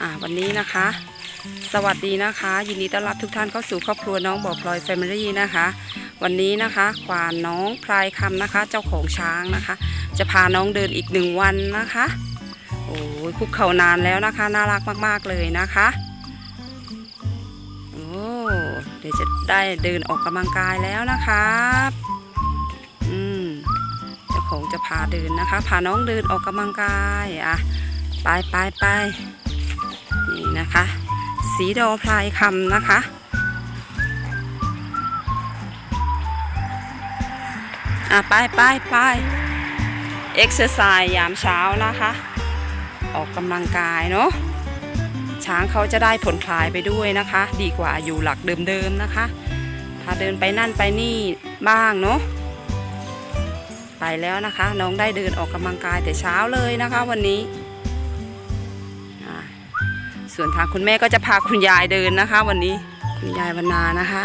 อ่าวันนี้นะคะ สวัสดีนะคะ ยินดีต้อนรับทุกท่านเข้าสู่ครอบครัวน้องบ่อพลอยแฟมิลี่นะคะ วันนี้นะคะควานน้องพลายคำนะคะ เจ้าของช้างนะคะ จะพาน้องเดินอีกหนึ่งวันนะคะโอ้ยคุกเข่านานแล้วนะคะ น่ารักมากๆเลยนะคะโอ้เดี๋ยวจะได้เดินออกกำลังกายแล้วนะครับอืมเจ้าของจะพาเดินนะคะ พาน้องเดินออกกำลังกายอะไปไปไป นี่นะคะ สีดอพลายคำนะคะ อะ ไปไปไปเอ็กซ์ไซส์ยามเช้านะคะ ออกกำลังกายเนาะช้างเขาจะได้ผลคลายไปด้วยนะคะ ดีกว่าอยู่หลักเดิมๆนะคะถ้าเดินไปนั่นไปนี่บ้างเนาะไปแล้วนะคะ น้องได้เดินออกกำลังกายแต่เช้าเลยนะคะวันนี้ ส่วนทางคุณแม่ก็จะพาคุณยายเดินนะคะ วันนี้คุณยายวันนานะคะ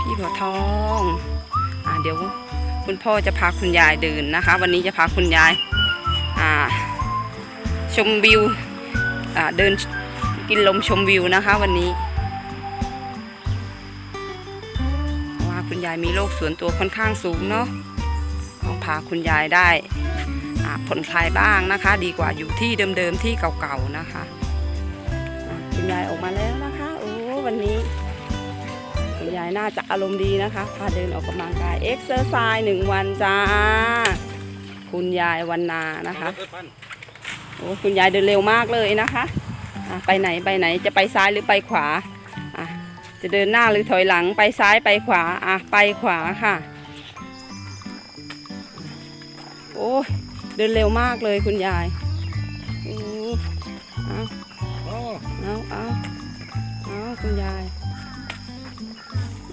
พี่หัวทองอ่าเดี๋ยวคุณพ่อจะพาคุณยายเดินนะคะ วันนี้จะพาคุณยายอ่าชมวิวอ่าเดินกินลมชมวิวนะคะ วันนี้ว่าคุณยายมีโรคส่วนตัวค่อนข้างสูงเนาะต้องพาคุณยายได้อ่าผ่อนคลายบ้างนะคะ ดีกว่าอยู่ที่เดิมๆที่เก่าๆนะคะ ยายออกมาแล้วนะคะโอ้วันนี้ คุณยายน่าจะอารมณ์ดีนะคะ พาเดินออกกำลังกายเอ็กซ์เซอร์ไซส์หนึ่งวันจ้า คุณยายวันนานะคะโอ้คุณยายเดินเร็วมากเลยนะคะอะไปไหนไปไหนจะไปซ้ายหรือไปขวาอะจะเดินหน้าหรือถอยหลังไปซ้ายไปขวาอะไปขวาค่ะ โอ้ยเดินเร็วมากเลยคุณยายโอ้เอาเอาเอาเอา คุณยาย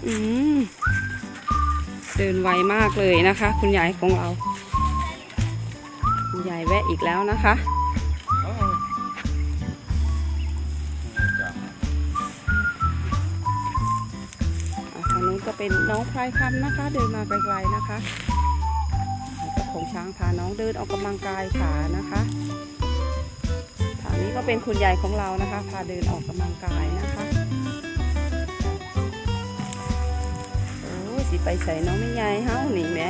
อืมเดินไวมากเลยนะคะ คุณยายของเรา คุณยายแวะอีกแล้วนะคะทางนู้นก็เป็นน้องพลายคำนะคะ เดินมาไกลๆนะคะเจ้าของช้างพาน้องเดินออกกำลังกายขานะคะทางนี้ก็เป็นคุณยายของเรานะคะ พาเดินออกกำลังกายนะคะ สิไปใส่น้องไม่ยายเฮ้าหนีแม่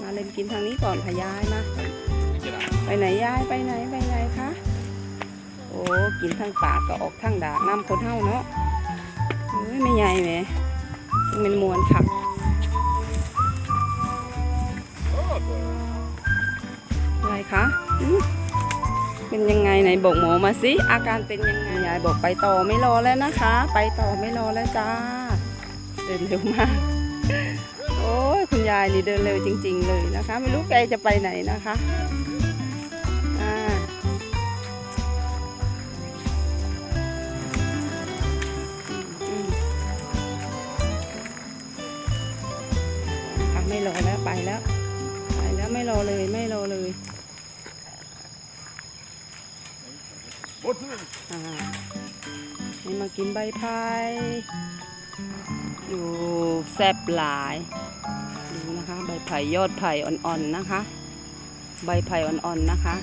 มาเล่นกินทางนี้ก่อนค่ะยายมาไปไหนยายไปไหนไปไหนคะโอ้กินทั้งปากก็ออกทั้งดากน้ำคนเท่าเนาะเอ้ยไม่ใหญ่แหมมันมวนค่ะอะไรคะอื เป็นยังไงไหนบอกหมอมาสิอาการเป็นยังไงยายบอกไปต่อไม่รอแล้วนะคะ ไปต่อไม่รอแล้วจ้า เดินเร็วมาก โอ้ยคุณยายนี่เดินเร็วจริง ๆ เลยนะคะ ไม่รู้แกจะไปไหนนะคะอ่าอืมค่ะไม่รอแล้วไปแล้ว ไปแล้วไม่รอเลยไม่รอเลย อ่านี่มากินใบพายอยู่แซบหลาย ดูนะคะ ใบไผ่ยอดไผ่อ่อนๆนะคะ ใบไผ่อ่อนๆนะคะ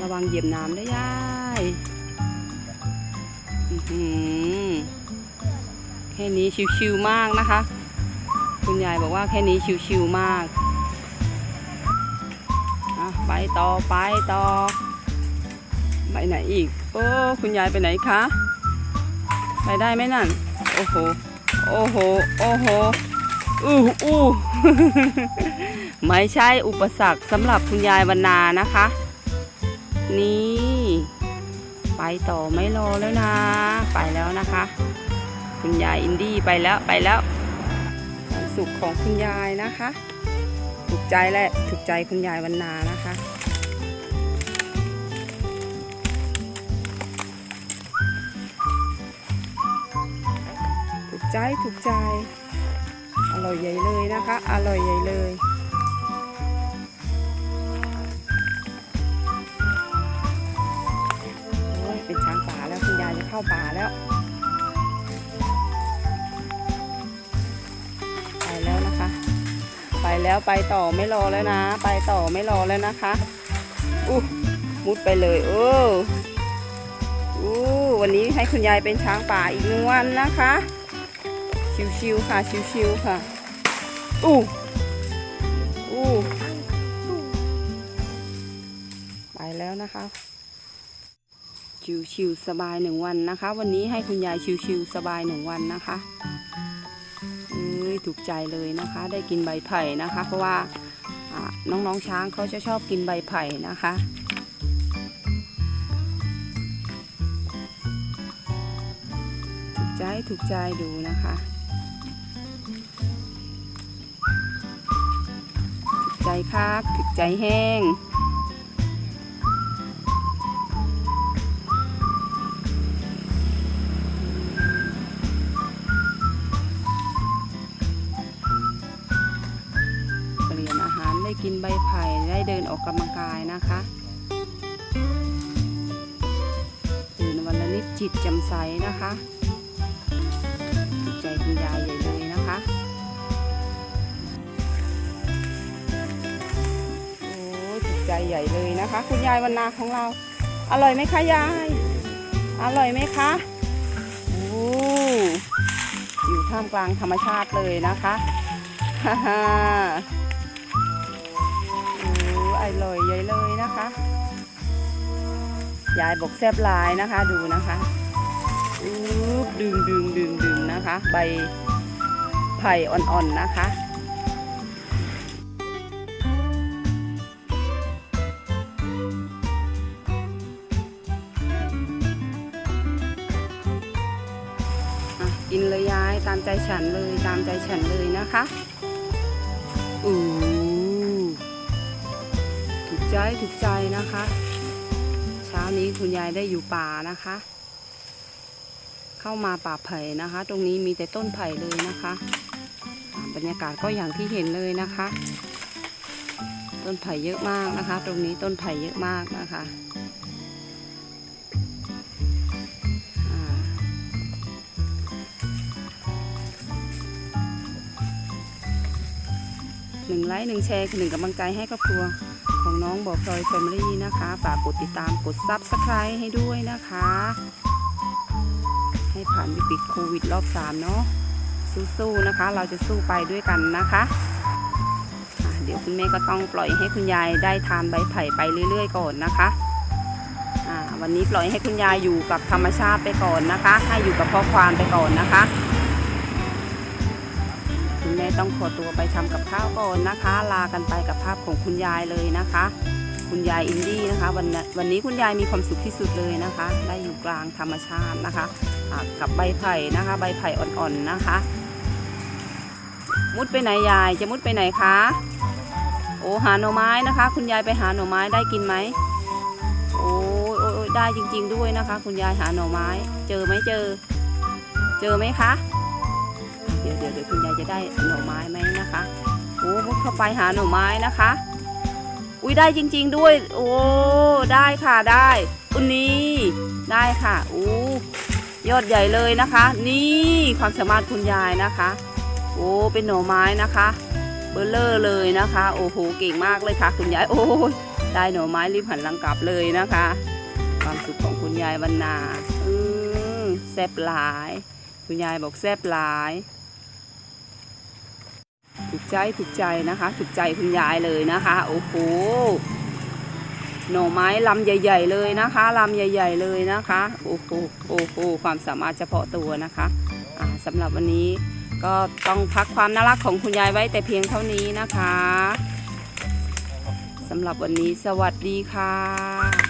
ระวังเหยียบน้ำได้ยยายแค่นี้ชิวๆมากนะคะ คุณยายบอกว่าแค่นี้ชิวๆมาก ไปต่อไปต่อ ไปไหนอีก โอ้คุณยายไปไหนคะไปได้ไหมนั่น โอ้โห โอ้โห โอ้โห อู้อู้ไม่ใช่อุปสรรคสำหรับคุณยายวันนานะคะ นี่ ไปต่อไม่รอแล้วนะ ไปแล้วนะคะ คุณยายอินดี้ไปแล้วไปแล้วความสุขของคุณยายนะคะ ถูกใจแหละถูกใจคุณยายวันนานะคะ กใจถูกใจ อร่อยใหญ่เลยนะคะ อร่อยใหญ่เลยโอ้เป็นช้างป่าแล้วคุณยายจะเข้าป่าแล้ว ไปแล้วนะคะ ไปแล้วไปต่อไม่รอแล้วนะ ไปต่อไม่รอแล้วนะคะอู้มุดไปเลยเอออู้วันนี้ให้คุณยายเป็นช้างป่าอีกหนึ่งวันนะคะ ชิวๆค่ะ ชิวๆค่ะ อู้ อู้ ไปแล้วนะคะ ชิวๆสบายหนึ่งวันนะคะ วันนี้ให้คุณยายชิวๆสบายหนึ่งวันนะคะเอ้ยถูกใจเลยนะคะ ได้กินใบไผ่นะคะ เพราะว่าอ่าน้องๆช้างเขาจะชอบกินใบไผ่นะคะถูกใจถูกใจดูนะคะ ใจคับถูกใจแห้งเปลี่ยนอาหารได้กินใบไผ่ได้เดินออกกำลังกายนะคะตื่นวันละนิดจิตจำใสนะคะถูกใจคุณยายใหญ่เลยนะคะ ใจใหญ่เลยนะคะ คุณยายวันนาของเรา อร่อยไหมคะยาย อร่อยไหมคะโอ้อยู่ท่ามกลางธรรมชาติเลยนะคะฮ่าฮ่าโอ้อร่อยใหญ่เลยนะคะยายบอกแซบลายนะคะดูนะคะดึงดึงดึงดึงนะคะ ใบไผ่อ่อนๆนะคะายตามใจฉันเลยตามใจฉันเลยนะคะอู้ถูกใจถูกใจนะคะ เช้านี้คุณยายได้อยู่ป่านะคะ เข้ามาป่าไผ่นะคะ ตรงนี้มีแต่ต้นไผ่เลยนะคะบรรยากาศก็อย่างที่เห็นเลยนะคะ ต้นไผ่เยอะมากนะคะ ตรงนี้ต้นไผ่เยอะมากนะคะ 1ไลค์1แชร์หนึ่งกำลังใจให้ครอบครัวของน้องบอกจอยแฟมิลี่นะคะ ฝากกดติดตามกดซับสไครต์ให้ด้วยนะคะ ให้ผ่านวิกฤตโควิดรอบ3เนาะสู้ๆนะคะ เราจะสู้ไปด้วยกันนะคะเดี๋ยวคุณแม่ก็ต้องปล่อยให้คุณยายได้ทานใบไผ่ไปเรื่อย ๆ ก่อนนะคะวันนี้ปล่อยให้คุณยายอยู่กับธรรมชาติไปก่อนนะคะ ให้อยู่กับข้อความไปก่อนนะคะ คุณแม่ต้องขอตัวไปทำกับข้าวก่อนนะคะ ลากันไปกับภาพของคุณยายเลยนะคะ คุณยายอินดี้นะคะวันวันนี้คุณยายมีความสุขที่สุดเลยนะคะ ได้อยู่กลางธรรมชาตินะคะกับใบไผ่นะคะ ใบไผ่อ่อนๆนะคะ มุดไปไหนยายจะมุดไปไหนคะโอ้หาหน่อไม้นะคะ คุณยายไปหาหน่อไม้ได้กินไหมโอ้โอได้จริง ๆ ด้วยนะคะ คุณยายหาหน่อไม้ เจอไหมเจอ เจอไหมคะ เดี๋ยวเดี๋ยวเดี๋ยวคุณยายจะได้หน่อไม้ไหมนะคะโอ้มุดเข้าไปหาหน่อไม้นะคะ อุ้ยได้จริง ๆด้วย โอ้ได้ค่ะได้อุนนี้ได้ค่ะอู้ยอดใหญ่เลยนะคะ นี่ความสามารถคุณยายนะคะ โอ้เป็นหน่อไม้นะคะเบลเลอร์เลยนะคะ โอ้โหเก่งมากเลยค่ะ คุณยายโอ้ยได้หน่อไม้รีบหันหลังกลับเลยนะคะ ความสุขของคุณยายวันนาอืมแซ่บหลาย คุณยายบอกแซ่บหลาย ถูกใจถูกใจนะคะ ถูกใจคุณยายเลยนะคะโอ้โหหน่อไม้ลำใหญ่ ๆ เลยนะคะลำใหญ่ ๆ เลยนะคะโอ้โหโอ้โหความสามารถเฉพาะตัวนะคะสำหรับวันนี้ก็ต้องพักความน่ารักของคุณยายไว้แต่เพียงเท่านี้นะคะสำหรับวันนี้สวัสดีค่ะ